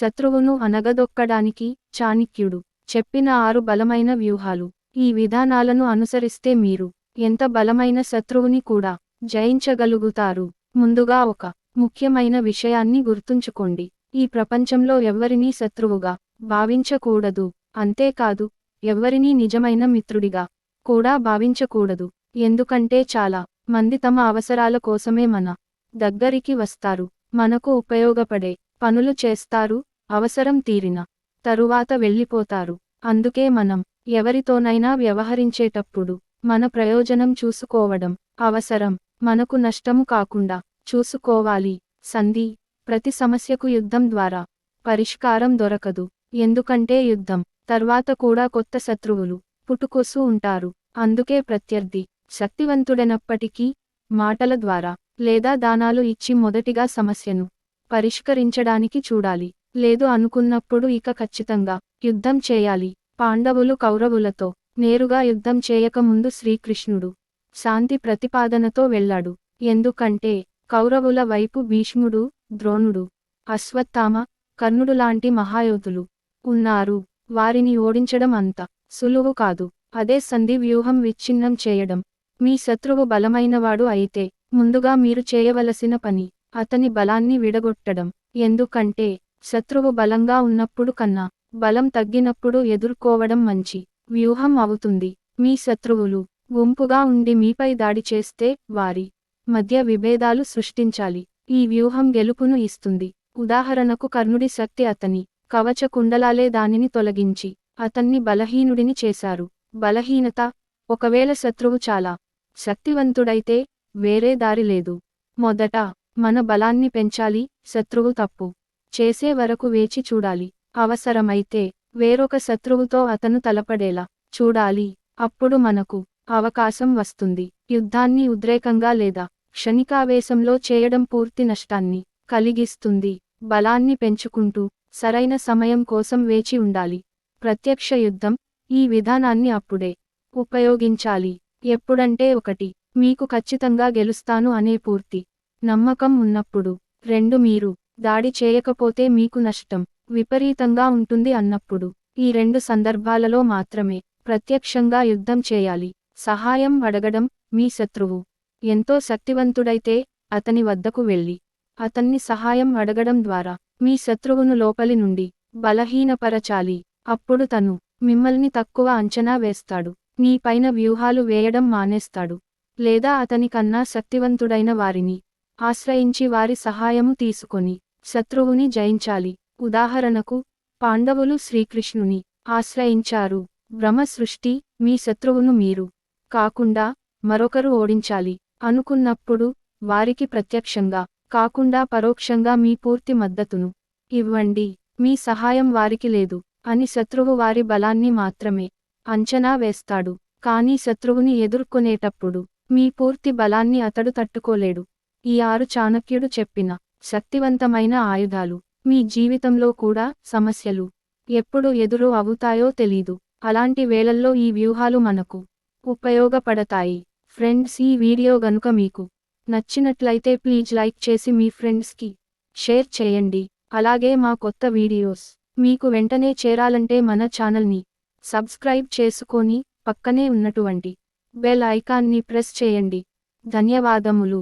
శత్రువును అనగదొక్కడానికి చాణిక్యుడు చెప్పిన ఆరు బలమైన వ్యూహాలు. ఈ విధానాలను అనుసరిస్తే మీరు ఎంత బలమైన శత్రువుని కూడా జయించగలుగుతారు. ముందుగా ఒక ముఖ్యమైన విషయాన్ని గుర్తుంచుకోండి. ఈ ప్రపంచంలో ఎవ్వరినీ శత్రువుగా భావించకూడదు. అంతేకాదు ఎవ్వరినీ నిజమైన మిత్రుడిగా కూడా భావించకూడదు. ఎందుకంటే చాలా మంది తమ అవసరాల కోసమే మన దగ్గరికి వస్తారు. మనకు ఉపయోగపడే పనులు చేస్తారు. అవసరం తీరిన తరువాత వెళ్ళిపోతారు. అందుకే మనం ఎవరితోనైనా వ్యవహరించేటప్పుడు మన ప్రయోజనం చూసుకోవడం అవసరం. మనకు నష్టము కాకుండా చూసుకోవాలి. సంధి ప్రతి సమస్యకు యుద్ధం ద్వారా పరిష్కారం దొరకదు. ఎందుకంటే యుద్ధం తర్వాత కూడా కొత్త శత్రువులు పుట్టుకొస్తూ ఉంటారు. అందుకే ప్రత్యర్థి శక్తివంతుడైనప్పటికీ మాటల ద్వారా లేదా దానాలు ఇచ్చి మొదటిగా సమస్యను పరిష్కరించడానికి చూడాలి. లేదు అనుకున్నప్పుడు ఇక ఖచ్చితంగా యుద్ధం చేయాలి. పాండవులు కౌరవులతో నేరుగా యుద్ధం చేయకముందు శ్రీకృష్ణుడు శాంతి ప్రతిపాదనతో వెళ్ళాడు. ఎందుకంటే కౌరవుల వైపు భీష్ముడు ద్రోణుడు అశ్వత్థామ కర్ణుడు లాంటి మహాయోధులు ఉన్నారు. వారిని ఓడించడం అంత సులువు కాదు. అదే సంధి వ్యూహం విచ్ఛిన్నం చేయడం. మీ శత్రువు బలమైనవాడు అయితే ముందుగా మీరు చేయవలసిన పని అతని బలాన్ని విడగొట్టడం. ఎందుకంటే శత్రువు బలంగా ఉన్నప్పుడు కన్నా బలం తగ్గినప్పుడు ఎదుర్కోవడం మంచి వ్యూహం అవుతుంది. మీ శత్రువులు గుంపుగా ఉండి మీపై దాడి చేస్తే వారి మధ్య విభేదాలు సృష్టించాలి. ఈ వ్యూహం గెలుపును ఇస్తుంది. ఉదాహరణకు కర్ణుడి శక్తి అతని కవచ కుండలాలే దానిని తొలగించి అతన్ని బలహీనుడిని చేశారు. బలహీనత ఒకవేళ శత్రువు చాలా శక్తివంతుడైతే వేరే దారి లేదు. మొదట మన బలాన్ని పెంచాలి. శత్రువు తప్పు చేసే వరకు వేచి చూడాలి. అవసరమైతే వేరొక శత్రువుతో అతను తలపడేలా చూడాలి. అప్పుడు మనకు అవకాశం వస్తుంది. యుద్ధాన్ని ఉద్రేకంగా లేదా క్షణికావేశంలో చేయడం పూర్తి నష్టాన్ని కలిగిస్తుంది. బలాన్ని పెంచుకుంటూ సరైన సమయం కోసం వేచి ఉండాలి. ప్రత్యక్ష యుద్ధం ఈ విధానాన్ని అప్పుడే ఉపయోగించాలి. ఎప్పుడంటే ఒకటి మీకు ఖచ్చితంగా గెలుస్తాను అనే పూర్తి నమ్మకం ఉన్నప్పుడు. రెండు మీరు దాడి చేయకపోతే మీకు నష్టం విపరీతంగా ఉంటుంది అన్నప్పుడు. ఈ రెండు సందర్భాలలో మాత్రమే ప్రత్యక్షంగా యుద్ధం చేయాలి. సహాయం అడగడం మీ శత్రువు. ఎంతో శక్తివంతుడైతే అతని వద్దకు వెళ్ళి అతన్ని సహాయం అడగడం ద్వారా మీ శత్రువును లోపలి నుండి బలహీనపరచాలి. అప్పుడు తను మిమ్మల్ని తక్కువ అంచనా వేస్తాడు. నీపైన వ్యూహాలు వేయడం మానేస్తాడు. లేదా అతని కన్నా శక్తివంతుడైన వారిని ఆశ్రయించి వారి సహాయము తీసుకొని శత్రువుని జయించాలి. ఉదాహరణకు పాండవులు శ్రీకృష్ణుని ఆశ్రయించారు. భ్రమ సృష్టి మీ శత్రువును మీరు కాకుండా మరొకరు ఓడించాలి. అనుకున్నప్పుడు వారికి ప్రత్యక్షంగా కాకుండా పరోక్షంగా మీ పూర్తి మద్దతును ఇవ్వండి. మీ సహాయం వారికి లేదు. అని శత్రువు వారి బలాన్ని మాత్రమే అంచనా వేస్తాడు. కానీ శత్రువుని ఎదుర్కొనేటప్పుడు మీ పూర్తి బలాన్ని అతడు తట్టుకోలేడు. ఈ ఆరు చాణక్యుడు చెప్పిన శక్తివంతమైన ఆయుధాలు. మీ జీవితంలో కూడా సమస్యలు ఎప్పుడు ఎదురు అవుతాయో తెలీదు. అలాంటి వేళల్లో ఈ వ్యూహాలు మనకు ఉపయోగపడతాయి. ఫ్రెండ్స్ ఈ వీడియో గనుక మీకు నచ్చినట్లయితే ప్లీజ్ లైక్ చేసి మీ ఫ్రెండ్స్కి షేర్ చేయండి. అలాగే మా కొత్త వీడియోస్ మీకు వెంటనే చేరాలంటే మన ఛానల్ని సబ్స్క్రైబ్ చేసుకొని పక్కనే ఉన్నటువంటి బెల్ ఐకాన్ని ప్రెస్ చేయండి. ధన్యవాదములు.